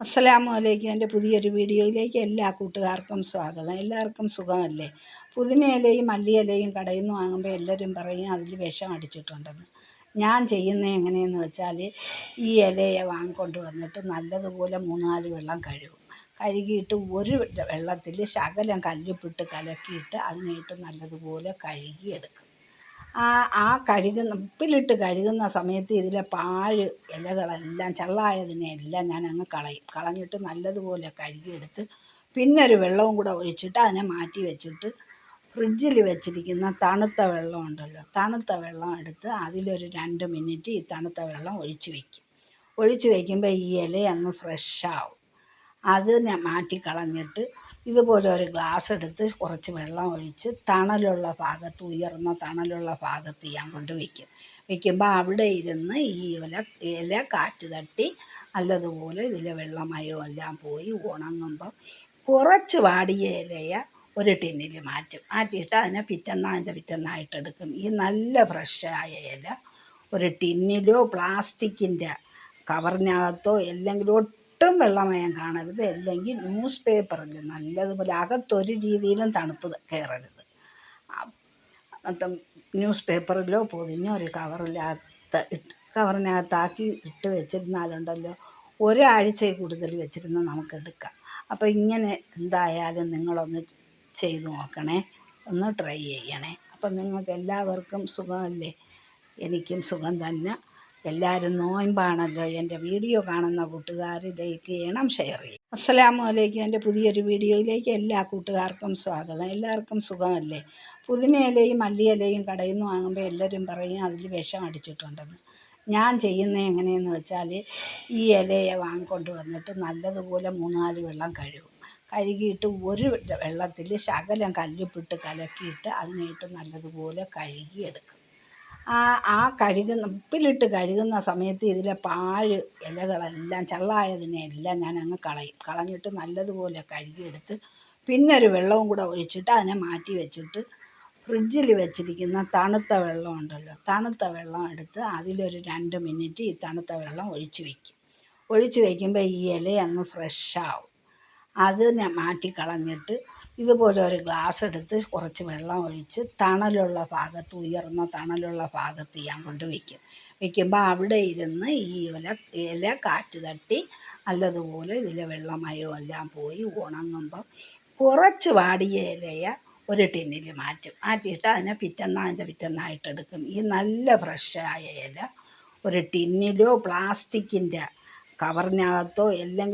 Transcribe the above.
അസ്സലാമു അലൈക്കും എന്റെ പുതിയൊരു വീഡിയോയിലേക്ക് എല്ലാ കൂട്ടുകാർക്കും സ്വാഗതം. എല്ലാവർക്കും സുഖമല്ലേ? പുതിനയിലയും മല്ലിയിലയും കടയിൽ നിന്ന് വാങ്ങുമ്പോൾ എല്ലാവരും പറയും അതിൽ വിഷം അടിച്ചിട്ടുണ്ടെന്ന്. ഞാൻ ചെയ്യുന്നത് എങ്ങനെയെന്ന് വെച്ചാൽ ഈ ഇലയെ വാങ്ങിക്കൊണ്ട് വന്നിട്ട് നല്ലതുപോലെ മൂന്നാൽ വെള്ളം കഴുകും. കഴുകിയിട്ട് ഒരു വെള്ളത്തിൽ ശകലം കല്ലുപ്പിട്ട് കലക്കിയിട്ട് അതിനായിട്ട് നല്ലതുപോലെ കഴുകി എടുക്കും ആ ആ കഴുകുന്ന ഉപ്പിലിട്ട് കഴുകുന്ന സമയത്ത് ഇതിലെ പാഴ് ഇലകളെല്ലാം ചള്ളായതിനെയെല്ലാം ഞാൻ അങ്ങ് കളയും. കളഞ്ഞിട്ട് നല്ലതുപോലെ കഴുകിയെടുത്ത് പിന്നെ ഒരു വെള്ളവും കൂടെ ഒഴിച്ചിട്ട് അതിനെ മാറ്റി വെച്ചിട്ട് ഫ്രിഡ്ജിൽ വെച്ചിരിക്കുന്ന തണുത്ത വെള്ളം ഉണ്ടല്ലോ തണുത്ത വെള്ളം എടുത്ത് അതിലൊരു രണ്ട് മിനിറ്റ് ഈ തണുത്ത വെള്ളം ഒഴിച്ച് വയ്ക്കും ഒഴിച്ച് വയ്ക്കുമ്പോൾ ഈ ഇല അങ്ങ് ഫ്രഷാവും അതിനെ മാറ്റി മാറ്റിക്കളഞ്ഞിട്ട് ഇതുപോലെ ഒരു ഗ്ലാസ് എടുത്ത് കുറച്ച് വെള്ളം ഒഴിച്ച് തണലുള്ള ഭാഗത്ത് ഉയർന്ന തണലുള്ള ഭാഗത്ത് ഞാൻ കൊണ്ട് വയ്ക്കും വയ്ക്കുമ്പോൾ അവിടെ ഇരുന്ന് ഈ ഇല ഇല കാറ്റ് തട്ടി നല്ലതുപോലെ ഇതിലെ വെള്ളമയോ എല്ലാം പോയി ഉണങ്ങുമ്പം കുറച്ച് വാടിയ ഇലയ ഒരു ടിന്നിൽ മാറ്റും. മാറ്റിയിട്ട് അതിനെ പിറ്റന്നാ അതിന്റെ പിറ്റന്നായിട്ടെടുക്കും ഈ നല്ല ഫ്രഷായ ഇല ഒരു ടിന്നിലോ പ്ലാസ്റ്റിക്കിന്റെ കവറിനകത്തോ അല്ലെങ്കിൽ ഒട്ടും വെള്ളമയം കാണരുത്. അല്ലെങ്കിൽ ന്യൂസ് പേപ്പറിൽ നല്ലതുപോലെ അകത്തൊരു രീതിയിലും തണുപ്പ് കയറരുത്. ന്യൂസ് പേപ്പറിലോ പൊതിഞ്ഞോ ഒരു കവറിനകത്ത് ഇട്ട് കവറിനകത്താക്കി ഇട്ട് വെച്ചിരുന്നാലുണ്ടല്ലോ. ഒരാഴ്ചയിൽ കൂടുതൽ വെച്ചിരുന്ന് നമുക്ക് എടുക്കാം. അപ്പോൾ ഇങ്ങനെ എന്തായാലും നിങ്ങളൊന്ന് ചെയ്തു നോക്കണേ. ഒന്ന് ട്രൈ ചെയ്യണേ. അപ്പം നിങ്ങൾക്ക് എല്ലാവർക്കും സുഖമല്ലേ? എനിക്കും സുഖം തന്നെ. എല്ലാവരും നോയമ്പാണല്ലോ. എന്റെ വീഡിയോ കാണുന്ന കൂട്ടുകാർ ലൈക്ക് ചെയ്യണം ഷെയർ ചെയ്യണം അസ്സലാമു അലൈക്കും. എന്റെ പുതിയൊരു വീഡിയോയിലേക്ക് എല്ലാ കൂട്ടുകാർക്കും സ്വാഗതം. എല്ലാവർക്കും സുഖമല്ലേ? പുതിനയിലയും മല്ലിയിലയും കടയിൽ നിന്ന് വാങ്ങുമ്പോൾ എല്ലാവരും പറയും അതിൽ വിഷം അടിച്ചിട്ടുണ്ടെന്ന്. ഞാൻ ചെയ്യുന്നത് എങ്ങനെയെന്ന് വെച്ചാൽ ഈ ഇലയെ വാങ്ങിക്കൊണ്ട് വന്നിട്ട് നല്ലതുപോലെ മൂന്നാൽ വെള്ളം കഴുകും. കഴുകിയിട്ട് ഒരു വെള്ളത്തിൽ ശകലം കല്ലുപ്പിട്ട് കലക്കിയിട്ട് അതിനായിട്ട് നല്ലതുപോലെ കഴുകി എടുക്കും. ആ ആ കഴുകുന്ന ഉപ്പിലിട്ട് കഴുകുന്ന സമയത്ത് ഇതിലെ പാഴ് ഇലകളെല്ലാം ചള്ളായതിനെയെല്ലാം ഞാൻ അങ്ങ് കളയും. കളഞ്ഞിട്ട് നല്ലതുപോലെ കഴുകിയെടുത്ത് പിന്നെ ഒരു വെള്ളവും കൂടെ ഒഴിച്ചിട്ട് അതിനെ മാറ്റി വെച്ചിട്ട് ഫ്രിഡ്ജിൽ വെച്ചിരിക്കുന്ന തണുത്ത വെള്ളം ഉണ്ടല്ലോ തണുത്ത വെള്ളം എടുത്ത് അതിലൊരു രണ്ട് മിനിറ്റ് ഈ തണുത്ത വെള്ളം ഒഴിച്ച് വയ്ക്കും ഒഴിച്ച് വയ്ക്കുമ്പോൾ ഈ ഇല അങ്ങ് ഫ്രഷാവും അതിനെ മാറ്റി കളഞ്ഞിട്ട് ഇതുപോലെ ഒരു ഗ്ലാസ് എടുത്ത് കുറച്ച് വെള്ളം ഒഴിച്ച് തണലുള്ള ഭാഗത്ത് ഉയർന്ന തണലുള്ള ഭാഗത്ത് ഞാൻ കൊണ്ട് വയ്ക്കും വയ്ക്കുമ്പോൾ അവിടെ ഇരുന്ന് ഈ ഇല ഇല കാറ്റ് തട്ടി നല്ലതുപോലെ ഇതിലെ വെള്ളമയവും എല്ലാം പോയി ഉണങ്ങുമ്പം കുറച്ച് വാടിയ ഇലയെ ഒരു ടിന്നിൽ മാറ്റും. മാറ്റിയിട്ട് അതിനെ പിറ്റന്നാ അതിന്റെ പിറ്റന്നായിട്ട് എടുക്കും. ഈ നല്ല ഫ്രഷായ ഇല ഒരു ടിന്നിലോ പ്ലാസ്റ്റിക്കിന്റെ കവറിനകത്തോ അല്ലെങ്കിൽ